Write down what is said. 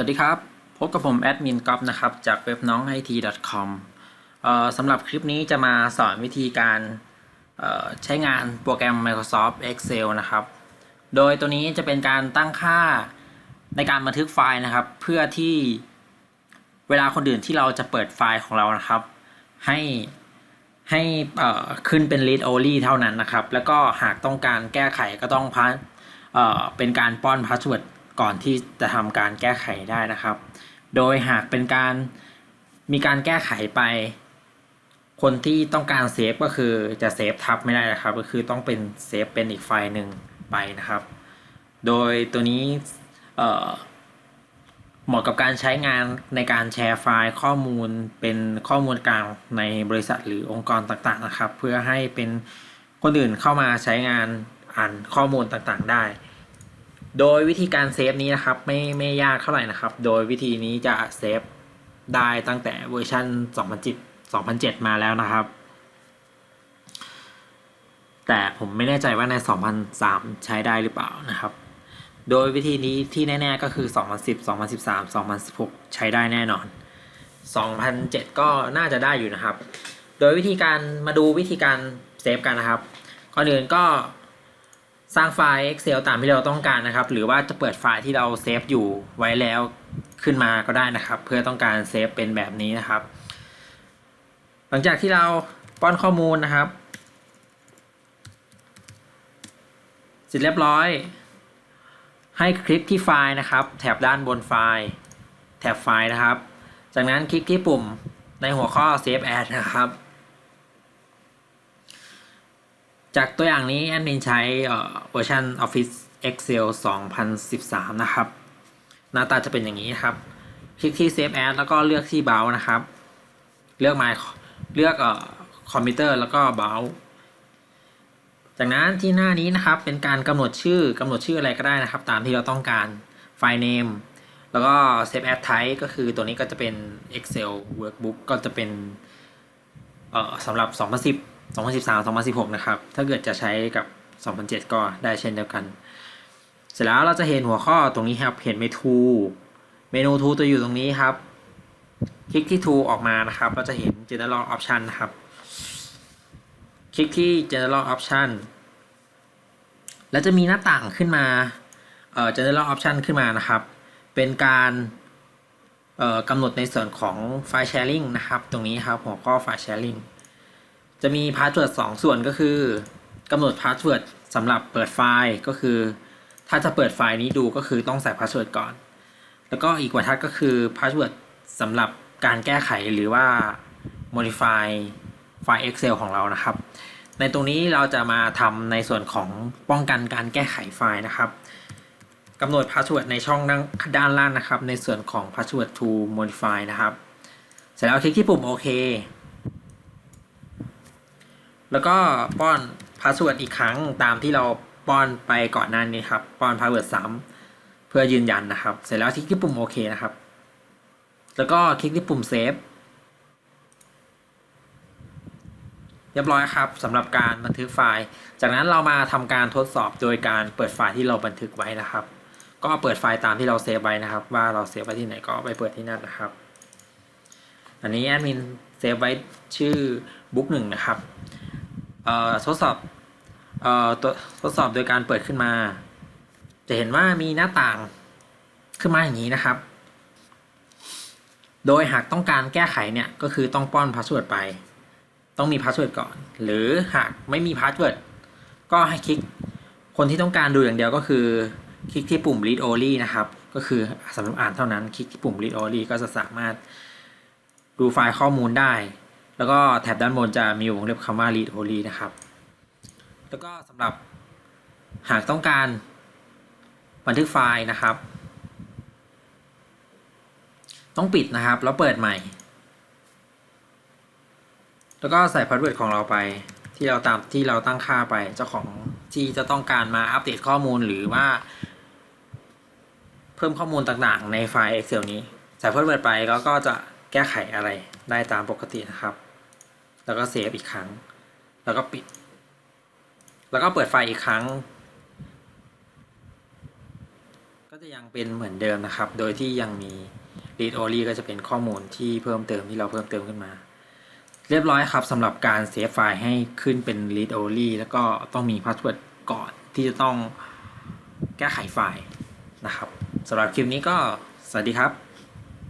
สวัสดีครับ พบกับผมแอดมินก๊อฟนะครับ จากเว็บน้อง it.com เอ่อสำหรับคลิปนี้จะมาสอนวิธีการใช้งานโปรแกรม Microsoft Excel นะครับ โดยตัวนี้จะเป็นการตั้งค่าในการบันทึกไฟล์นะครับ เพื่อที่เวลาคนอื่นที่เราจะเปิดไฟล์ของเรานะครับ ให้ให้เอ่อขึ้นเป็น read only เท่านั้นนะครับ แล้วก็หากต้องการแก้ไขก็ต้องพันเอ่อเป็นการป้อนพาสเวิร์ด ก่อนที่จะทำการแก้ไขได้นะครับ โดยหากเป็นการมีการแก้ไขไป คนที่ต้องการเซฟก็คือจะเซฟทับไม่ได้นะครับ ก็คือต้องเป็นเซฟเป็นอีกไฟล์หนึ่งไปนะครับ โดยตัวนี้เอ่อเหมาะกับการใช้งานในการแชร์ไฟล์ข้อมูลเป็นข้อมูลกลางในบริษัทหรือองค์กรต่างๆนะครับ เพื่อให้เป็นคนอื่นเข้ามาใช้งานอ่านข้อมูลต่างๆ ได้ โดยวิธีการเซฟนี้นะครับไม่ไม่ยากเท่าไหร่นะครับ โดยวิธีนี้จะเซฟได้ตั้งแต่เวอร์ชัน2010 2007 มาแล้วนะครับ แต่ผมไม่แน่ใจว่าใน 2003 ใช้ได้หรือเปล่านะครับ โดยวิธีนี้ที่แน่ๆก็คือ 2010 2013 2016 ใช้ได้แน่นอน 2007 ก็น่าจะได้อยู่นะครับ โดยวิธีการมาดูวิธีการเซฟกันนะครับก่อนอื่นก็ สร้างไฟล์ Excel ตามที่เราต้องการนะครับ หรือว่าจะเปิดไฟล์ที่เราเซฟอยู่ไว้แล้วขึ้นมาก็ได้นะครับ เพื่อต้องการเซฟเป็นแบบนี้นะครับ หลังจากที่เราป้อนข้อมูลนะครับ เสร็จเรียบร้อย ให้คลิกที่ไฟล์นะครับ แถบด้านบนไฟล์ แถบไฟล์นะครับ จากนั้นคลิกที่ปุ่มในหัวข้อ Save As นะครับ จากตัวอย่างนี้แอดมินใช้เวอร์ชัน Office Excel 2013 นะครับ หน้าตาจะเป็นอย่างนี้นครับ คลิกที่ Save As แล้วก็เลือกที่ b o w นะครับ เลือก My เลือกคอมพิวเตอร์แล้วก็ b o w จากนั้นที่หน้านี้นะครับเป็นการกำหนดชื่อกำหนดชื่ออะไรก็ได้นะครับ ตามที่เราต้องการไฟล์ name แล้วก็ Save As Type ก็คือตัวนี้ก็จะเป็น Excel Workbook ก็จะเป็นเอ่อสำหรับ 2010 2013 2016 นะครับ ถ้าเกิดจะใช้กับ 2007 ก็ได้เช่นเดียวกัน เสร็จแล้วเราจะเห็นหัวข้อตรงนี้ครับ เห็นเมนูเมนูทูตัวอยู่ตรงนี้ครับ คลิกที่ทูออกมานะครับ เราจะเห็น general option นะครับ คลิกที่ general option แล้วจะมีหน้าต่างขึ้นมา เอ่อ general option ขึ้นมานะครับ เป็นการเอ่อกำหนดในส่วนของไฟล์ sharing นะครับ ตรงนี้ครับ หัวข้อไฟล์ sharing จะมีพาสเวิร์ดสองส่วนก็คือกำหนดพาสเวิร์ดสำหรับเปิดไฟล์ก็คือ ถ้าจะเปิดไฟล์นี้ดูก็คือต้องใส่พาสเวิร์ดก่อน แล้วก็อีกบรรทัดก็คือพาสเวิร์ดสำหรับการแก้ไขหรือว่า modify ไฟล์ Excel ของเรานะครับ ในตรงนี้เราจะมาทำในส่วนของป้องกันการแก้ไขไฟล์นะครับกำหนดพาสเวิร์ดในช่องด้านล่างนะครับ ในส่วนของ password to modify นะครับ เสร็จแล้วคลิกที่ปุ่มโอเค แล้วก็ป้อนพาสเวิร์ดอีกครั้งตามที่เราป้อนไปก่อนหน้านี้ครับ ป้อนพาสเวิร์ดซ้ำเพื่อยืนยันนะครับ เสร็จแล้วคลิกที่ปุ่มโอเคนะครับ แล้วก็คลิกที่ปุ่มเซฟเรียบร้อยครับสำหรับการบันทึกไฟล์ จากนั้นเรามาทำการทดสอบโดยการเปิดไฟล์ที่เราบันทึกไว้นะครับ ก็เปิดไฟล์ตามที่เราเซฟไว้นะครับ ว่าเราเซฟไว้ที่ไหนก็ไปเปิดที่นั่นนะครับ อันนี้แอดมินเซฟไว้ชื่อบุ๊กหนึ่งนะครับ ทดสอบทดสอบโดยการเปิดขึ้นมา จะเห็นว่ามีหน้าต่างขึ้นมาอย่างนี้นะครับ โดยหากต้องการแก้ไขเนี่ยก็คือต้องป้อนพาสเวิร์ดไป ต้องมีพาสเวิร์ดก่อน หรือหากไม่มีพาสเวิร์ดก็ให้คลิก คนที่ต้องการดูอย่างเดียวก็คือ คลิกที่ปุ่ม read only นะครับ ก็คือสำหรับอ่านเท่านั้น คลิกที่ปุ่ม read only ก็จะสามารถดูไฟล์ข้อมูลได้ แล้วก็แถบด้านบนจะมีวงเล็บคำว่า read only นะครับ แล้วก็สำหรับหากต้องการบันทึกไฟล์นะครับ ต้องปิดนะครับ แล้วเปิดใหม่ แล้วก็ใส่พาสเวิร์ดของเราไป ที่เราตามที่เราตั้งค่าไป เจ้าของที่จะต้องการมาอัปเดตข้อมูลหรือว่า เพิ่มข้อมูลต่างๆ ในไฟล์ Excel นี้ ใส่พาสเวิร์ดไปแล้วก็จะแก้ไขอะไรได้ตามปกตินะครับ แล้วก็เซฟอีกครั้ง แล้วก็ปิด แล้วก็เปิดไฟอีกครั้ง ก็จะยังเป็นเหมือนเดิมนะครับ โดยที่ยังมี read only ก็จะเป็นข้อมูลที่เพิ่มเติมที่เราเพิ่มเติมขึ้นมา เรียบร้อยครับสำหรับการเซฟไฟล์ให้ขึ้นเป็น read only แล้วก็ต้องมี password ก่อนที่จะต้องแก้ไขไฟล์นะครับสำหรับคลิปนี้ก็สวัสดีครับ